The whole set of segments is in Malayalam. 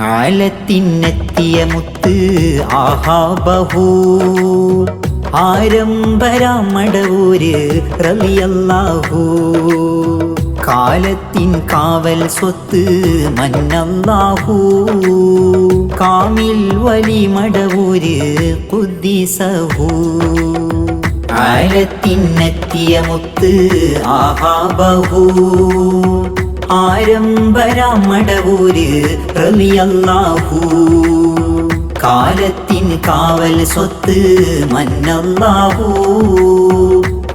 ആലത്തിനെത്തിയ മുത്ത് ആഹാബഹൂ ആരംഭരാമടവൂര് റലിയല്ലാഹൂ കാലത്തിൻ കാവൽ സ്വത്ത് മന്നല്ലാഹൂ. കാമിൽ വലി മടവൂര് കുദ്ദിസഹൂ ആലത്തിനെത്തിയ മുത്ത് ആഹാബഹൂ. ആരംഭരാമടവൂര് റളിയല്ലാഹു കാലത്തിൻ കാവൽ സ്വത്ത് മന്നല്ലാഹു.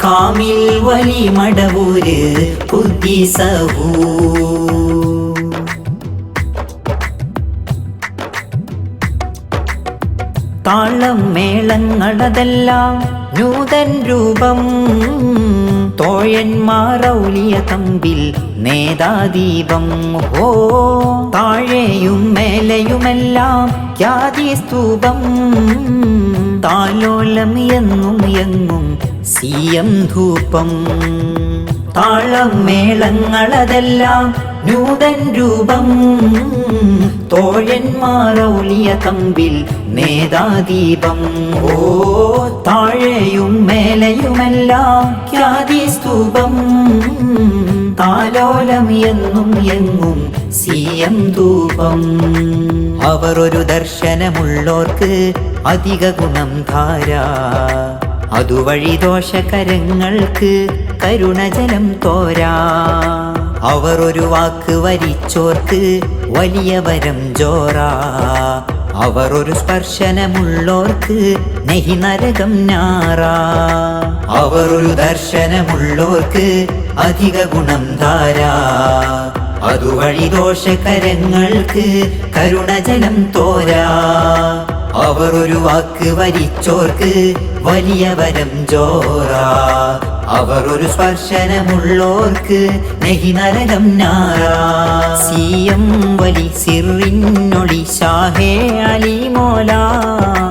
കാമിൽ വലി മടവൂര് കുദ്ദിസഹു. താളം മേളങ്ങളതെല്ലാം നൂതൻ രൂപം തോഴന്മാറൗലിയ തമ്പിൽ നേതാദീപം. ഹോ താഴെയും മേലെയുമെല്ലാം ഖ്യാതി സ്തൂപം. താലോലം എന്നും എങ്ങും സിയം ധൂപം. താളം മേളങ്ങളതെല്ലാം നൂതൻ രൂപം. തോഴന്മാറൗലിയ തമ്പിൽ നേതാദീപം ഓ താഴെയും മേലെയുമെല്ലാം ഖ്യാതി സ്തൂപം. താലോലം എന്നും എങ്ങും സിയം ധൂപം. അവർ ഒരു ദർശനമുള്ളോർക്ക് അധിക ഗുണം ധാര. അതുവഴി ദോഷകരങ്ങൾക്ക് കരുണജലം തോരാ. അവർ ഒരു വാക്ക് വരിച്ചോർക്ക് വലിയ വരം ജോറാ അവർ ഒരു സ്പർശനമുള്ളോർക്ക് നെഹി നരകം നാറാ അവർ ഒരു ദർശനമുള്ളോർക്ക് അധിക ഗുണം ധാരാ. അതുവഴി ദോഷകരങ്ങൾക്ക് കരുണജലം തോരാ. അവർ ഒരു വാക്ക് വരിച്ചോർക്ക് വലിയ വരം ജോറ അവർ ഒരു സ്പർശനമുള്ളോർക്ക് നഹി നരകം നാറാ. സിയം വലി സിറിന്നൊളി ഷാഹേ അലി മോല.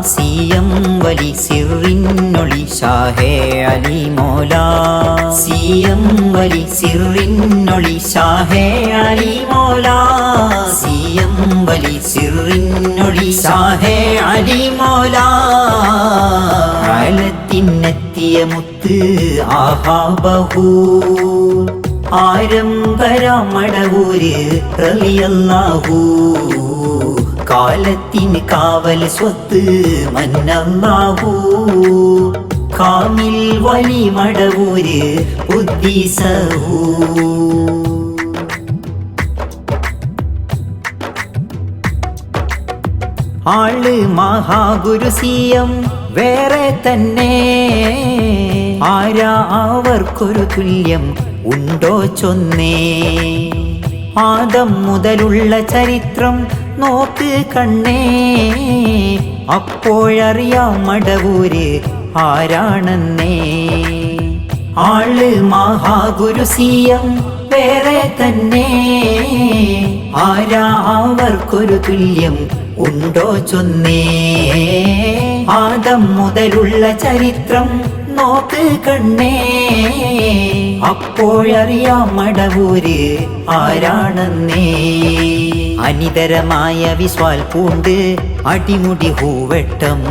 സിയം വലി സിറിന്നൊളി ഷാഹേ അലി മോല. സിയം വലി സിറിന്നൊളി ഷാഹേ അലി മോല. സിയം വലി സിറിന്നൊളി ഷാഹേ അലി മോല. ആലത്തിനെത്തിയ മുത്ത് ആഹാബഹൂ ആരംഭരാമടവൂര് റളിയല്ലാഹു. കാലത്തിന് കാവൽ സ്വത്ത് മന്നല്ലാഹു. കാമിൽ വലി മടവൂര് ഉദ്ദീസഹു ആൾ മഹാഗുരു സിയം വേറെ തന്നെ. ആരാ അവർക്കൊരു തുല്യം ഉണ്ടോ ചൊന്നേ? ആദം മുതലുള്ള ചരിത്രം നോക്ക് കണ്ണേ. അപ്പോഴറിയാം മടവൂര് ആരാണെന്നേ. ആൾ മഹാഗുരു സിയം വേറെ തന്നെ. ആരാ അവർക്കൊരു തുല്യം ഉണ്ടോ ചൊന്നേ? ആദം മുതലുള്ള ചരിത്രം നോക്ക് കണ്ണേ. അപ്പോഴറിയാം മടവൂര് ആരാണെന്നേ. അനിതരമായ വിസ്വാൽ പൂണ്ട് അടിമുടി ഹൂവെട്ടം.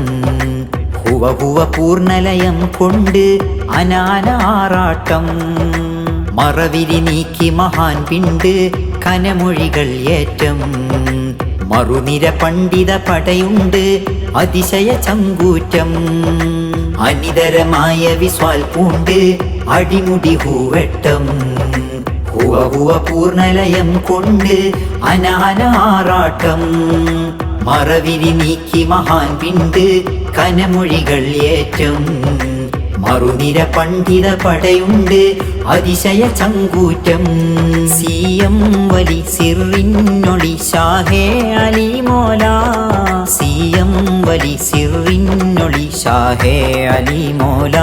ഹുവ ഹുവ പൂർണലയം കൊണ്ട് അനാനാറാട്ടം. മറവിരി നീക്കി മഹാൻ പിണ്ട് കനമൊഴികൾ ഏറ്റം. മറുനിര പണ്ഡിത പടയുണ്ട്. അതിശയ ചങ്കൂറ്റം. അനിതരമായ വിസ്വാൽ പൂണ്ട്. അടിമുടി ഹൂവെട്ടം. ഹുവ പൂർണലയം കൊണ്ട് അനാനാറാട്ടം മറവിരി നീക്കി മഹാൻ പിണ്ട് കനമൊഴികൾ ഏറ്റം. മറുനിര പണ്ഡിത പടയുണ്ട്. അതിശയ ചങ്കൂറ്റം. സി എം വലി സിറിന്നൊളി ഷാഹേ അലി മോല. സി എം വലി സിറിന്നൊളി ഷാഹേ അലി മോല.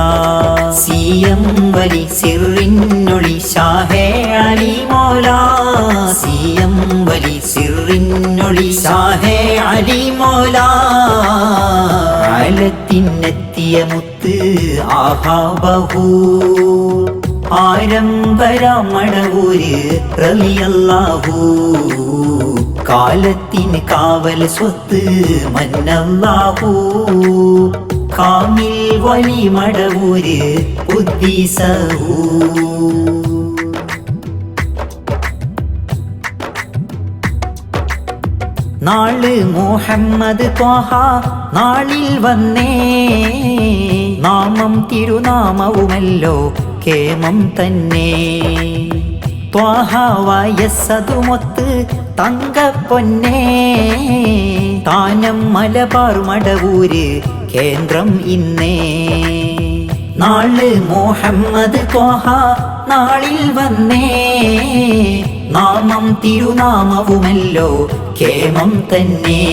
സി എം വലി സിറിന്നൊളി ഷാഹേ അലി മോല. സിയം വലി സിറിന്നൊളി ഷാഹേ അലി മോല ആലത്തിനെത്തിയ മുത്ത് ആഹാബഹൂ ആരംഭരാമടവൂര് റലിയല്ലാഹു കാലത്തിന് കാവൽ സ്വത്ത് മന്നല്ലാഹു കാമിൽ വലി മടവൂര് ഉദ്ദീസഹു നാൾ മുഹമ്മദ് ത്വാഹ നാളിൽ വന്നേ. നാമം തിരുനാമവുമല്ലോ കേമം തന്നെ. ത്വാഹ വയസ്സതുമൊത്ത് തങ്കപ്പൊന്നേ. താനം മലബാർ മടവൂര് കേന്ദ്രം ഇന്നേ. നാൾ മുഹമ്മദ് ത്വാഹ നാളിൽ വന്നേ. നാമം തിരുനാമവുമല്ലോ കേമം തന്നെ.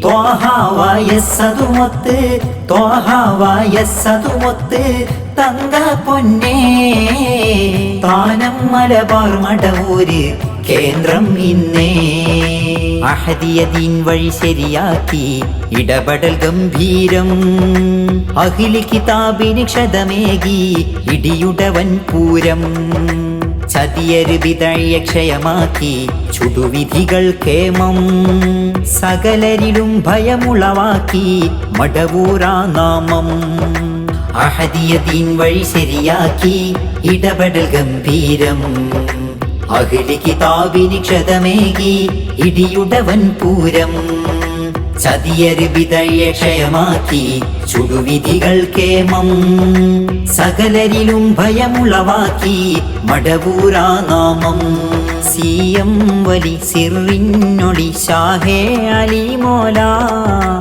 ത്വാഹ വയസ്സതുമൊത്ത് ത്വാഹ വയസ്സതുമൊത്ത് തങ്ക പൊന്നേ. താനം മലബാർ മടവൂര് കേന്ദ്രം ഇന്നേ. അഹദിയദീൻ വഴി ശരിയാക്കി ഇടപെടൽ ഗംഭീരം. അഖിലി കിതാബിന് ക്ഷതമേകി ഇടിയുടവൻ പൂരം. ചതിയര് വിതഴിയ ക്ഷയമാക്കി ചുടുവിധികൾ കേമം സകലരിലും ഭയമുളവാക്കി മടവൂരാ നാമം. അഹദിയതീൻ വഴി ശരിയാക്കി ഇടപെടൽ ഗംഭീരം. അഖിലി താവിനി ക്ഷതമേകി ഇടിയുടവൻ പൂരം. ചതിയര് ക്ഷയമാക്കി ചുടുവിധികൾ കേമം സകലരിലും ഭയമുളവാക്കി മടവൂരാ നാമം. സിയം വലി സിറിന്നൊളി ഷാഹേ അലി മോല.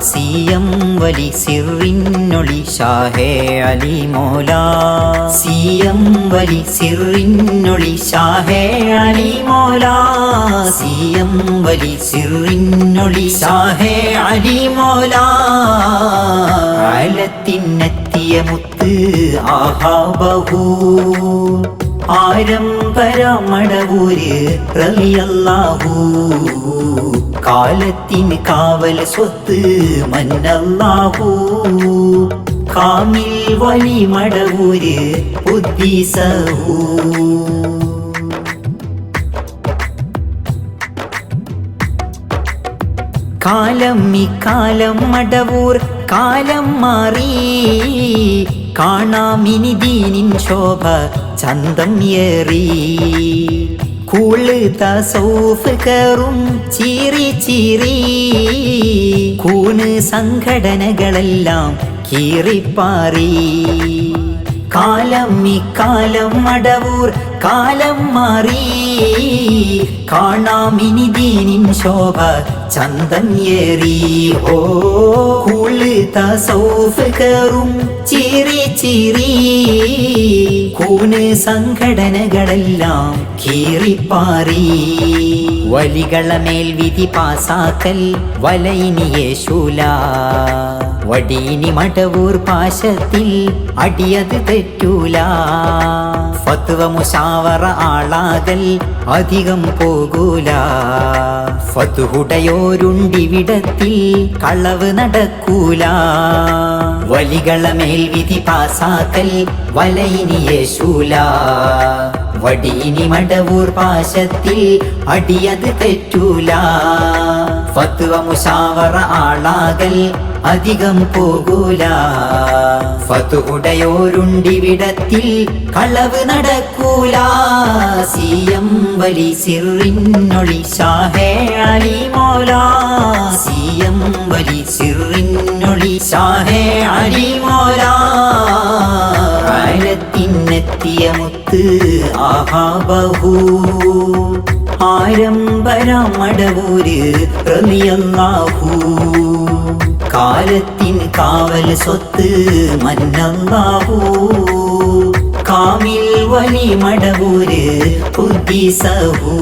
സിയം വലി സിറിന്നൊളി ഷാഹേ അലി മോല. സിയം വലി സിറിന്നൊളി ഷാഹേ അലി മോല. സിയം വലി സിറിന്നൊളി ഷാഹേ അലിമോല ആലത്തിനെത്തിയ മുത്ത് ആഹാബഹൂ ആരംഭരമടവൂര് റലിയല്ലാഹു കാലത്തിന് കാവൽ സ്വത്ത് മന്നല്ലാഹു കാമിൽ വലി മടവൂര് ഉദ്ദീസഹു കാലം ഇക്കാലം മടവൂർ കാലം മാറി. കാണാമിനി ദീനിൻ ശോഭ ചന്തം ഏറി. കൂൾ തസൗഫ് ചീറി ചീറി. കൂന് സംഘടനകളെല്ലാം കീറിപ്പാറി. കാലം ഇക്കാലം മടവൂർ കാലം മാറി. കാണാമിനി ദീനിൻ ശോഭ ചന്തം ഏറി ഓ ചിരി കറും ചിരി ചീറി കൂണ് സംഘടനകളെല്ലാം കീറിപ്പാറി. വലികളമേൽ വിധി പാസാക്കൽ വലയിനിയേശൂല വടീനി മടവൂർ പാശത്തിൽ അടിയത് തെറ്റൂല. ഫത്വ മുഷാവറ ആളാകൽ അധികം പോകൂല. ഫതുഹുടയോരുണ്ടിവിടത്തിൽ കളവ് നടക്കൂല. വലികളമേൽ വിധി പാസാക്കൽ വലയിനിയേശൂല വടിയിനി മടവൂർ പാശത്തിൽ അടിയത് തെറ്റൂല. ഫത്വ മുഷാവറ ആളാകൽ അധികം പോകൂല. ഫതുഹുടയോരുണ്ടിവിടത്തിൽ കളവ് നടക്കൂല. സിയം വലി സിറിന്നൊളി ഷാഹേ അലി മോല. സി സിയം വലി സിറിന്നൊളി ഷാഹേ അലി മോല. കാലത്തിനെത്തിയ മുത്ത് ആഹാബഹൂ ആരംഭരമടവൂര് റലിയല്ലാഹു കാലത്തിന് കാവൽ സ്വത്ത് മന്നല്ലാഹു കാമിൽ വലി മടവൂര് ഉദ്ദീസഹൂ